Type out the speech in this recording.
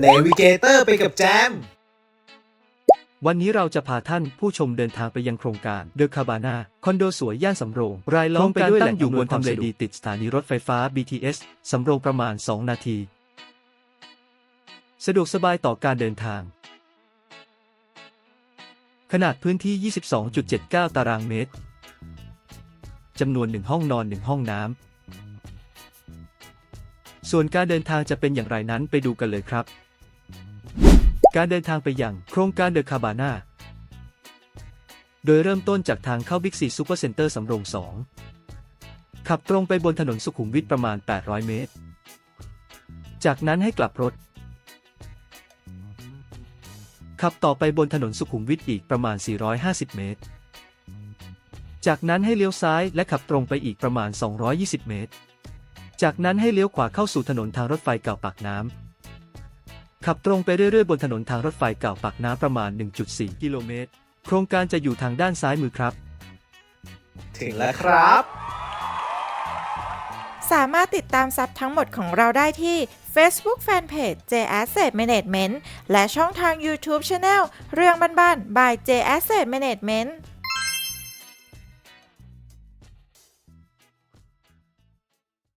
เนวิเกเตอร์ไปกับแจม วันนี้เราจะพาท่านผู้ชมเดินทางไปยังโครงการเดอะคาบานาคอนโดสวยย่านสำโรง รายล้อมไปด้วยแหล่งอยู่บนทำเลดีติดสถานีรถไฟฟ้า BTS สำโรงประมาณ 2 นาที สะดวกสบายต่อการเดินทาง ขนาดพื้นที่ 22.79 ตารางเมตรจำนวน 1 ห้องนอน 1 ห้องน้ำส่วนการเดินทางจะเป็นอย่างไรนั้นไปดูกันเลยครับ การเดินทางไปยังโครงการเดอะคาบาน่าโดยเริ่มต้นจากทางเข้าบิ๊กซีซูเปอร์เซ็นเตอร์สำโรง2ขับตรงไปบนถนนสุขุมวิทประมาณ 800 เมตร จากนั้นให้กลับรถ ขับต่อไปบนถนนสุขุมวิทอีกประมาณ 450 เมตร จากนั้นให้เลี้ยวซ้ายและขับตรงไปอีกประมาณ 220 เมตร จากนั้นให้เลี้ยวขวาเข้าสู่ถนนทางรถไฟเก่าปากน้ำ ขับตรงไปเรื่อยๆ บนถนนทางรถไฟเก่าปากน้ำประมาณ 1.4 กิโลเมตร โครงการจะอยู่ทางด้านซ้ายมือครับ ถึงแล้วครับ สามารถติดตามซับทั้งหมดของเราได้ที่ Facebook Fanpage J Asset Management และช่องทาง YouTube Channel เรื่องบ้านๆ by J Asset Management